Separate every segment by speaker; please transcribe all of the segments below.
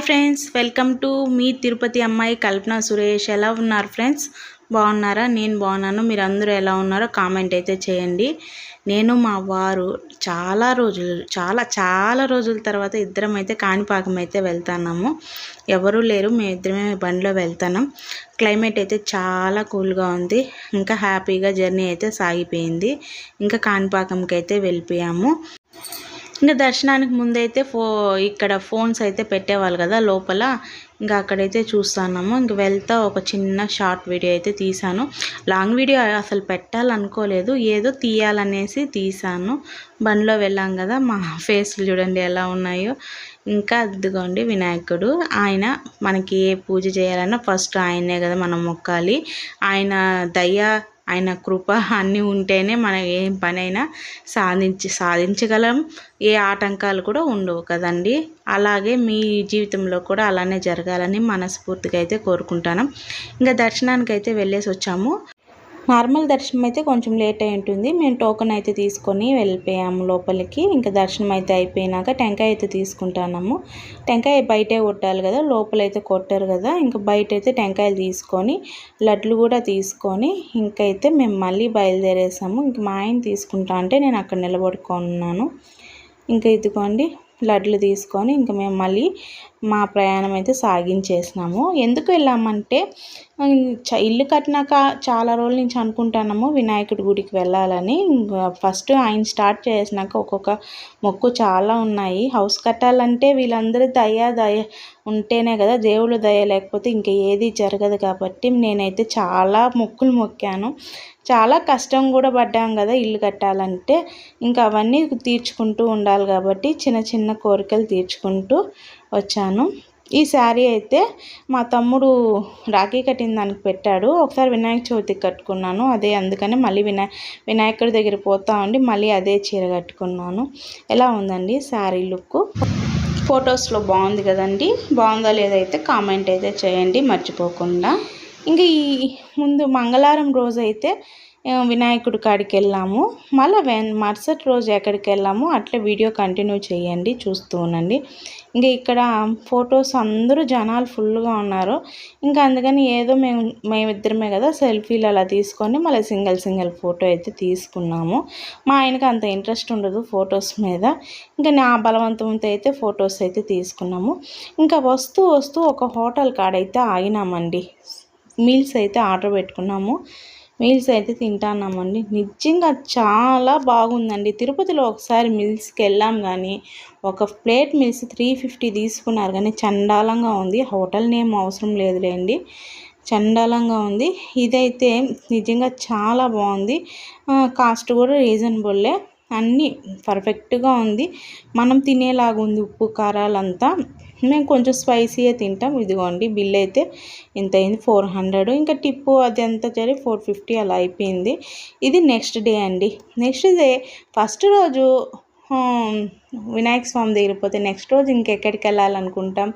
Speaker 1: Hi friends welcome to మీ తిరుపతి అమ్మాయి కల్పన సురేష్. ఎలా ఉన్నారు ఫ్రెండ్స్? బాగున్నారా? నేను బాగున్నాను. మీరు అందరూ ఎలా ఉన్నారో కామెంట్ అయితే చేయండి. నేను మా వారు చాలా రోజులు చాలా చాలా రోజుల తర్వాత ఇద్దరం అయితే కాణిపాకం అయితే వెళ్తున్నాము. ఎవరూ లేరు. మేము ఇద్దరమే బండిలో వెళ్తున్నాం. క్లైమేట్ అయితే చాలా కూల్గా ఉంది. ఇంకా హ్యాపీగా జర్నీ అయితే సాగిపోయింది. ఇంకా కాణిపాకంకి అయితే వెళ్ళిపోయాము. ఇంకా దర్శనానికి ముందైతే ఫో ఇక్కడ ఫోన్స్ అయితే పెట్టేవాళ్ళు కదా లోపల. ఇంకా అక్కడైతే చూస్తున్నాము. ఇంక వెళ్తా ఒక చిన్న షార్ట్ వీడియో అయితే తీసాను లాంగ్ వీడియో అసలు పెట్టాలనుకోలేదు. ఏదో తీయాలనేసి తీసాను బండిలో వెళ్ళాం కదా మా ఫేస్లు చూడండి ఎలా ఉన్నాయో. ఇంకా అదిగోండి వినాయకుడు. ఆయన మనకి ఏ పూజ చేయాలన్నా ఫస్ట్ ఆయనే కదా మనం మొక్కాలి. ఆయన దయ ఆయన కృప అన్నీ ఉంటేనే మనం ఏ పనైనా సాధించి సాధించగలం. ఏ ఆటంకాలు కూడా ఉండవు కదండి. అలాగే మీ జీవితంలో కూడా అలానే జరగాలని మనస్ఫూర్తిగా అయితే కోరుకుంటాను. ఇంకా దర్శనానికి అయితే వెళ్ళేసి వచ్చాము. నార్మల్ దర్శనం అయితే కొంచెం లేట్ అయి ఉంటుంది. మేము టోకెన్ అయితే తీసుకొని వెళ్ళిపోయాము లోపలికి. ఇంకా దర్శనం అయితే అయిపోయినాక టెంకాయ అయితే తీసుకుంటున్నాము టెంకాయ బయటే కొట్టాలి కదా లోపలైతే కొట్టారు కదా. ఇంకా బయట అయితే టెంకాయలు తీసుకొని లడ్లు కూడా తీసుకొని ఇంకైతే మేము మళ్ళీ బయలుదేరేసాము. ఇంక మా ఆయన తీసుకుంటా అంటే నేను అక్కడ నిలబడుకున్నాను ఇంకా ఇదిగోండి లడ్లు తీసుకొని ఇంకా మేము మళ్ళీ మా ప్రయాణం అయితే సాగించేసినాము. ఎందుకు వెళ్ళామంటే ఇల్లు కట్టినాక చాలా రోజుల నుంచి అనుకుంటున్నాము వినాయకుడి గుడికి వెళ్ళాలని. ఫస్ట్ ఆయన స్టార్ట్ చేసినాక ఒక్కొక్క మొక్కు చాలా ఉన్నాయి. హౌస్ కట్టాలంటే వీళ్ళందరూ దయ దయ ఉంటేనే కదా దేవుడు దయ లేకపోతే ఇంకా ఏది జరగదు కాబట్టి నేనైతే చాలా మొక్కులు మొక్కాను. చాలా కష్టం కూడా పడ్డాం కదా ఇల్లు కట్టాలంటే. ఇంకా అవన్నీ తీర్చుకుంటూ ఉండాలి కాబట్టి చిన్న చిన్న కోరికలు తీర్చుకుంటూ వచ్చాను. ఈ శారీ అయితే మా తమ్ముడు రాఖీ కట్టిన దానికి పెట్టాడు. ఒకసారి వినాయక చవితికి కట్టుకున్నాను. అదే అందుకని మళ్ళీ వినాయ వినాయకుడి దగ్గర పోతా ఉండి మళ్ళీ అదే చీర కట్టుకున్నాను. ఎలా ఉందండి శారీ లుక్? ఫొటోస్లో బాగుంది కదండి. బాగుందా లేదైతే కామెంట్ అయితే చేయండి. మర్చిపోకుండా. ఇంకా ఈ ముందు మంగళవారం రోజు అయితే వినాయకుడి కాడికి వెళ్ళాము. మళ్ళీ మరుసటి రోజు ఎక్కడికి వెళ్ళాము అట్లా వీడియో కంటిన్యూ చేయండి చూస్తూ ఉండండి. ఇంకా ఇక్కడ ఫొటోస్ అందరూ జనాలు ఫుల్గా ఉన్నారు. ఇంకా అందుకని ఏదో మేము మేమిద్దరమే కదా సెల్ఫీలు అలా తీసుకొని మళ్ళీ సింగిల్ సింగిల్ ఫోటో అయితే తీసుకున్నాము. మా ఆయనకి అంత ఇంట్రెస్ట్ ఉండదు ఫొటోస్ మీద. ఇంకా నా బలవంతంతో అయితే ఫొటోస్ అయితే తీసుకున్నాము. ఇంకా వస్తూ వస్తూ ఒక హోటల్ కాడైతే ఆగినామండి. మీల్స్ అయితే ఆర్డర్ పెట్టుకున్నాము. మీల్స్ అయితే తింటున్నామండి. నిజంగా చాలా బాగుందండి. తిరుపతిలో ఒకసారి మిల్స్కి వెళ్ళాం కానీ ఒక ప్లేట్ మిల్స్ త్రీ ఫిఫ్టీ తీసుకున్నారు కానీ చండాలంగా ఉంది. హోటల్ నేమ్ అవసరం లేదులేండి. చండాలంగా ఉంది. ఇదైతే నిజంగా చాలా బాగుంది. కాస్ట్ కూడా రీజనబుల్లే అన్నీ పర్ఫెక్ట్గా ఉంది. మనం తినేలాగా ఉంది ఉప్పు కారాలంతా మేము కొంచెం స్పైసీయే తింటాం. ఇదిగోండి బిల్ అయితే ఎంత అయింది. Four hundred. ఇంకా టిప్పు అది ఎంత సరే ఫోర్ ఫిఫ్టీ అలా అయిపోయింది. ఇది నెక్స్ట్ డే అండి. నెక్స్ట్ డే ఫస్ట్ రోజు వినాయక స్వామి దగ్గర పోతే నెక్స్ట్ రోజు ఇంకెక్కడికి వెళ్ళాలనుకుంటాం?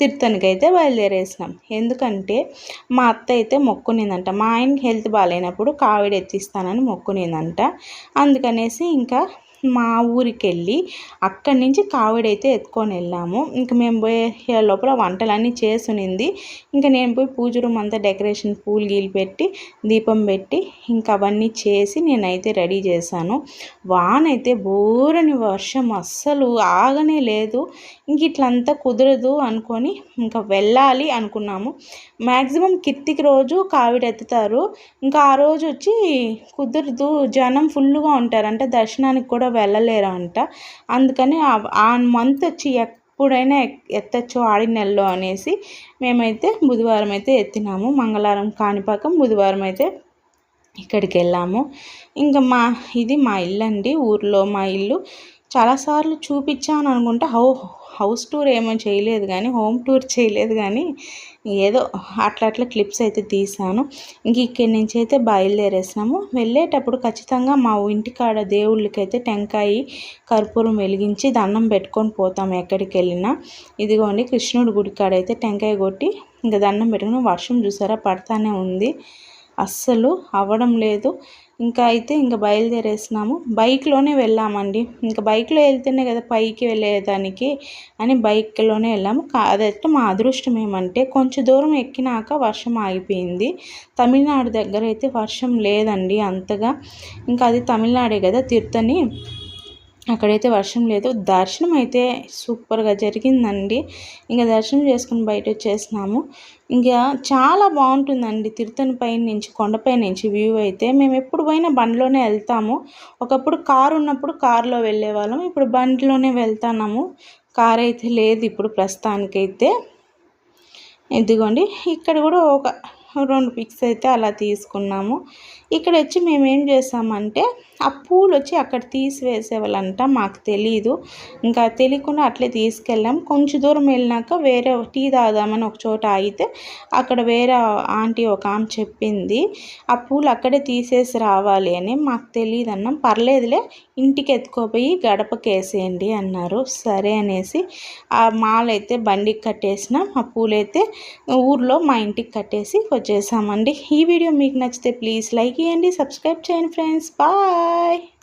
Speaker 1: తిరుతనికి అయితే బయలుదేరేసినాం. ఎందుకంటే మా అత్త అయితే మొక్కునిందంట. మా ఆయనకి హెల్త్ బాగాలేనప్పుడు కావిడ ఎత్తిస్తానని మొక్కునిందంట. అందుకనేసి ఇంకా మా ఊరికి వెళ్ళి అక్కడి నుంచి కావిడైతే ఎత్తుకొని వెళ్ళాము. ఇంక మేము పోయే లోపల వంటలన్నీ చేసునింది. ఇంకా నేను పోయి పూజ రూమ్ అంతా డెకరేషన్ పూలు గీలు పెట్టి దీపం పెట్టి ఇంకా అవన్నీ చేసి నేనైతే రెడీ చేశాను. వానైతే బోరని వర్షం అస్సలు ఆగనే లేదు. ఇంక ఇట్లంతా కుదరదు అనుకొని ఇంకా వెళ్ళాలి అనుకున్నాము. మ్యాక్సిమం కిత్తికి రోజు కావిడెత్తుతారు. ఇంకా ఆ రోజు వచ్చి కుదరదు. జనం ఫుల్గా ఉంటారు అంటే దర్శనానికి కూడా వెళ్ళలేరు అంట అందుకని ఆ మంత్ వచ్చి ఎప్పుడైనా ఎత్తచ్చు ఆడి నెలలో అనేసి మేమైతే బుధవారం అయితే ఎత్తినాము. మంగళవారం కాణిపాకం బుధవారం అయితే ఇక్కడికి వెళ్ళాము. ఇంకా మా ఇది మా ఇల్లు అండి ఊర్లో మా ఇల్లు. చాలాసార్లు చూపించాను అనుకుంటే హౌ హౌస్ టూర్ ఏమో చేయలేదు కానీ హోమ్ టూర్ చేయలేదు కానీ ఏదో అట్లా అట్లా క్లిప్స్ అయితే తీసాను ఇంక ఇక్కడి నుంచి అయితే బయలుదేరేసినాము. వెళ్ళేటప్పుడు ఖచ్చితంగా మా ఇంటికాడ దేవుళ్ళకి అయితే టెంకాయ కర్పూరం వెలిగించి దండం పెట్టుకొని పోతాము ఎక్కడికి వెళ్ళినా. ఇదిగోండి కృష్ణుడి గుడి కాడ అయితే టెంకాయ కొట్టి ఇంకా దండం పెట్టుకుని వర్షం చూసారా? పడతానే ఉంది. అస్సలు అవ్వడం లేదు. ఇంకా అయితే ఇంకా బయలుదేరేసినాము. బైక్లోనే వెళ్ళామండి. ఇంకా బైక్లో వెళ్తేనే కదా పైకి వెళ్ళేదానికి అని బైక్లోనే వెళ్ళాము. అదైతే మా అదృష్టం ఏమంటే కొంచెం దూరం ఎక్కినాక వర్షం ఆగిపోయింది. తమిళనాడు దగ్గర అయితే వర్షం లేదండి అంతగా. ఇంకా అది తమిళనాడే కదా తిరుతని అక్కడైతే వర్షం లేదు. దర్శనం అయితే సూపర్గా జరిగిందండి. ఇంకా దర్శనం చేసుకుని బయట వచ్చేసినాము ఇంకా చాలా బాగుంటుందండి తిరుతని పైన నుంచి కొండపై నుంచి వ్యూ అయితే. మేము ఎప్పుడు పోయినా బండిలోనే వెళ్తాము. ఒకప్పుడు కారు ఉన్నప్పుడు కారులో వెళ్ళేవాళ్ళం. ఇప్పుడు బండిలోనే వెళ్తున్నాము. కార్ అయితే లేదు ఇప్పుడు ప్రస్తుతానికైతే. ఇదిగోండి ఇక్కడ కూడా ఒక రెండు పిక్స్ అయితే అలా తీసుకున్నాము. ఇక్కడ వచ్చి మేము ఏం చేసామంటే ఆ పూలు వచ్చి అక్కడ తీసివేసేవాళ్ళంట మాకు తెలీదు. ఇంకా తెలియకుండా అట్లే తీసుకెళ్ళాం. కొంచెం దూరం వెళ్ళినాక వేరే టీ తాగుదామని ఒక చోట ఆగితే అక్కడ వేరే ఆంటీ ఒక ఆమె చెప్పింది ఆ పూలు అక్కడే తీసేసి రావాలి అని. మాకు తెలియదు అన్నాం. పర్లేదులే ఇంటికి ఎత్తుకోపోయి గడపకేసేయండి అన్నారు. సరే అనేసి ఆ మాల అయితే బండికి కట్టేసినాం. ఆ పూలైతే ఊర్లో మా ఇంటికి కట్టేసి వచ్చేసామండి. ఈ వీడియో మీకు నచ్చితే ప్లీజ్ లైక్ చేయండి సబ్స్క్రైబ్ చేయండి ఫ్రెండ్స్. బాయ్! bye.